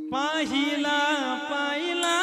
पाहिला पाहिला.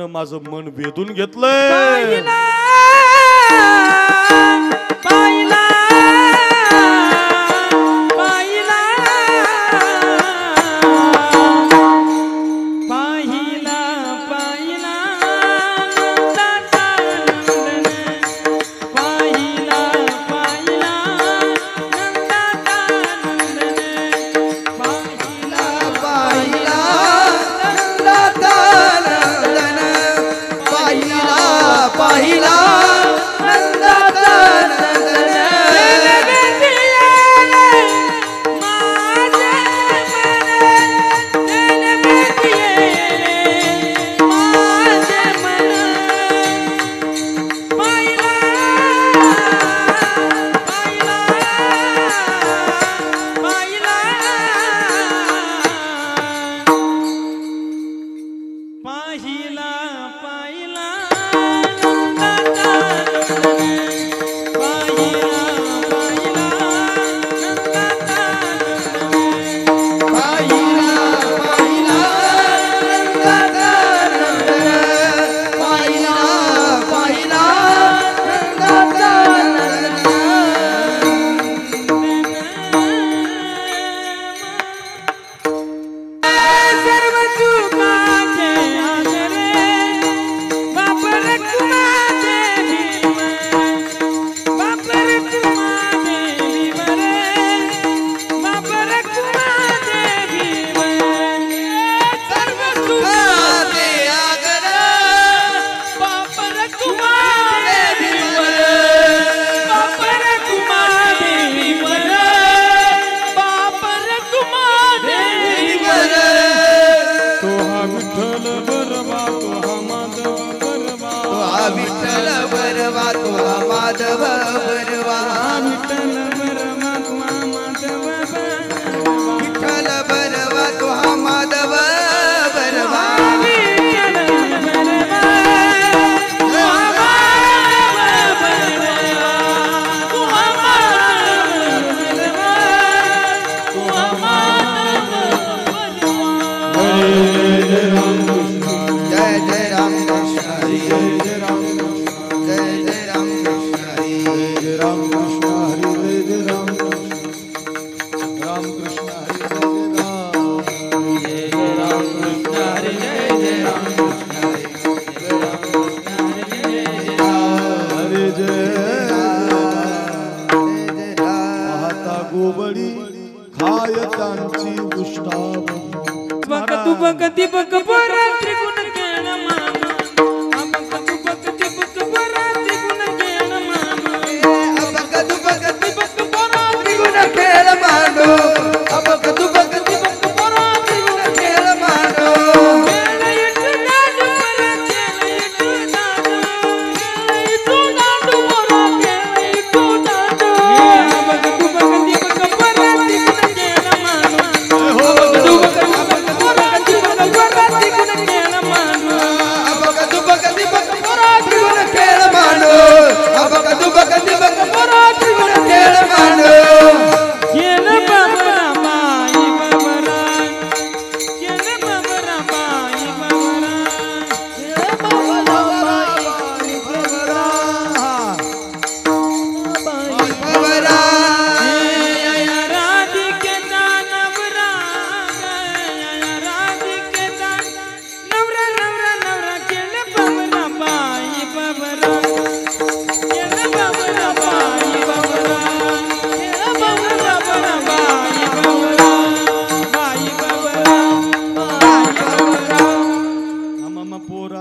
माझं मन वेधून घेतलंय. na na तू बघ ती बघ पोरात्री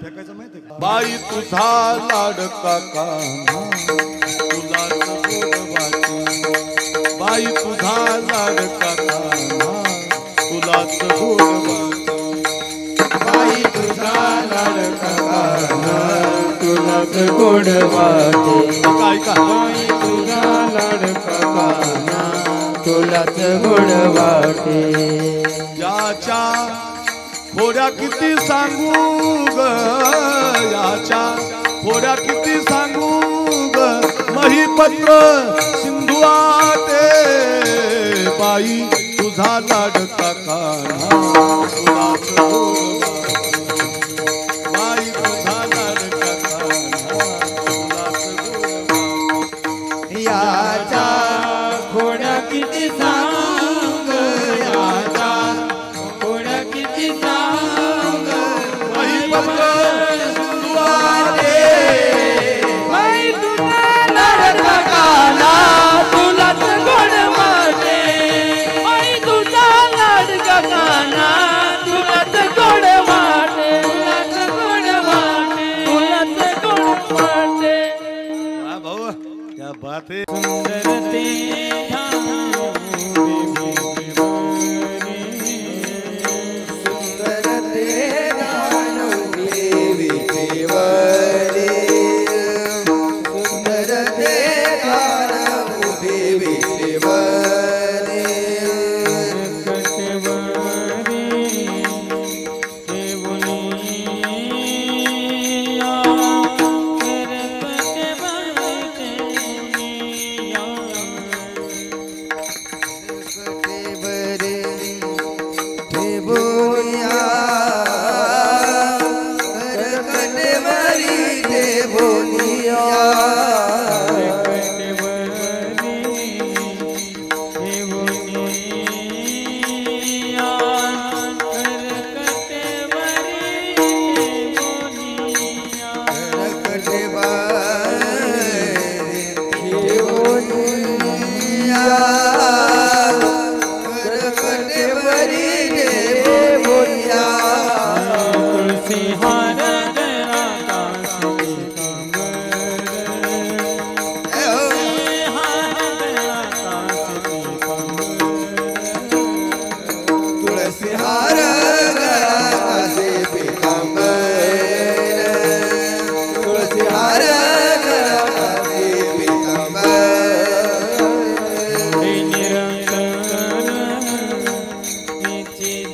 फेकायचं माहिती का? बाई तुझा लाडका काका तुला बाई तुझा लाडका कान्हा तुलाच बाई तुझा लाड काका तुला गोड बाई तुझा लाडका गोड वाटे खोड्या किती सांगू ग याच्या? खोड्या किती सांगू ग? महिपत्र सिंधुआते बाई तुझा लाडका काना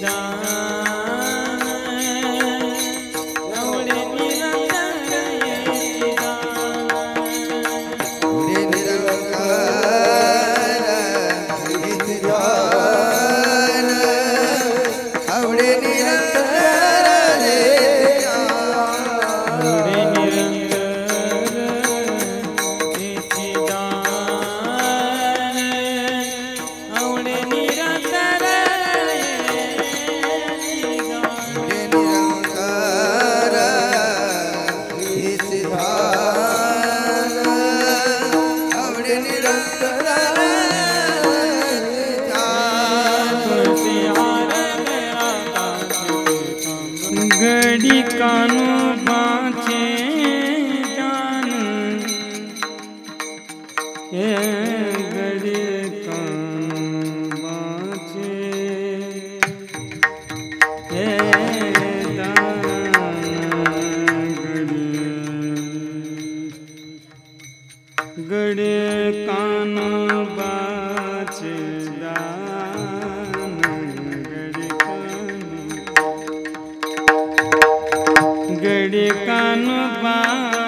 राम गृ कापा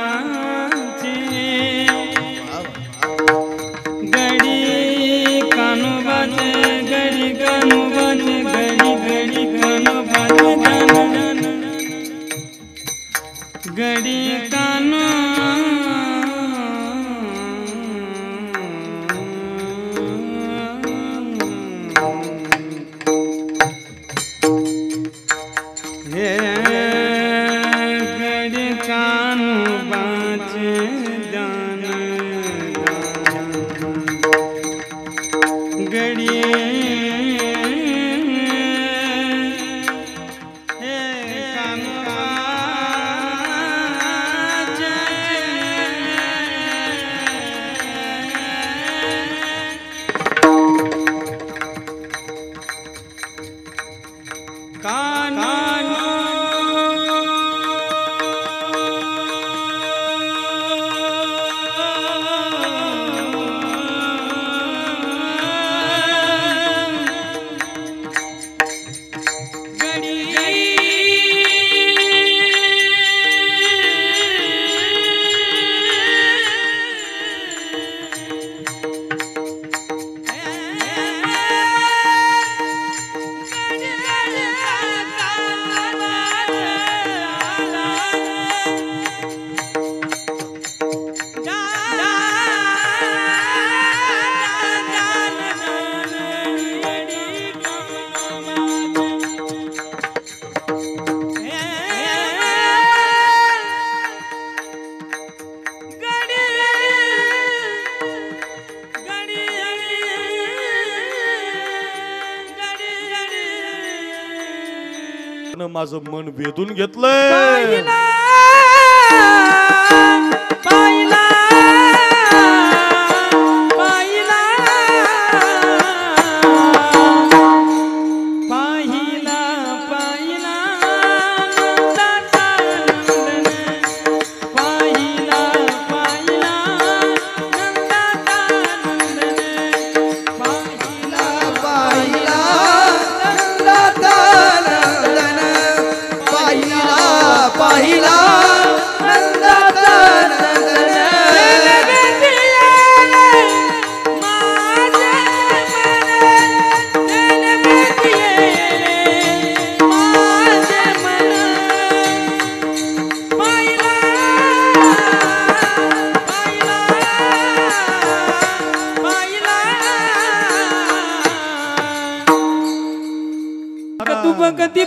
माझं मन वेधून घेतलंय.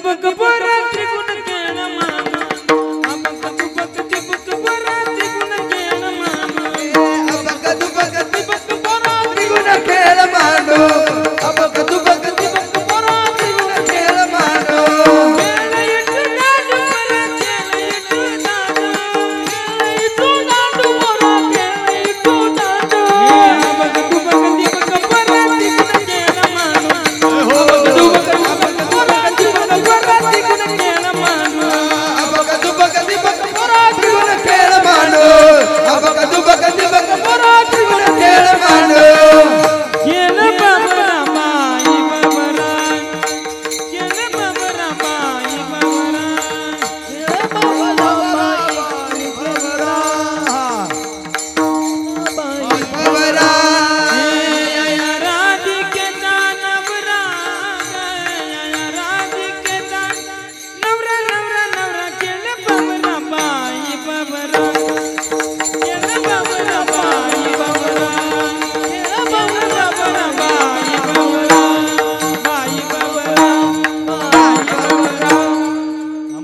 book, book, book, book,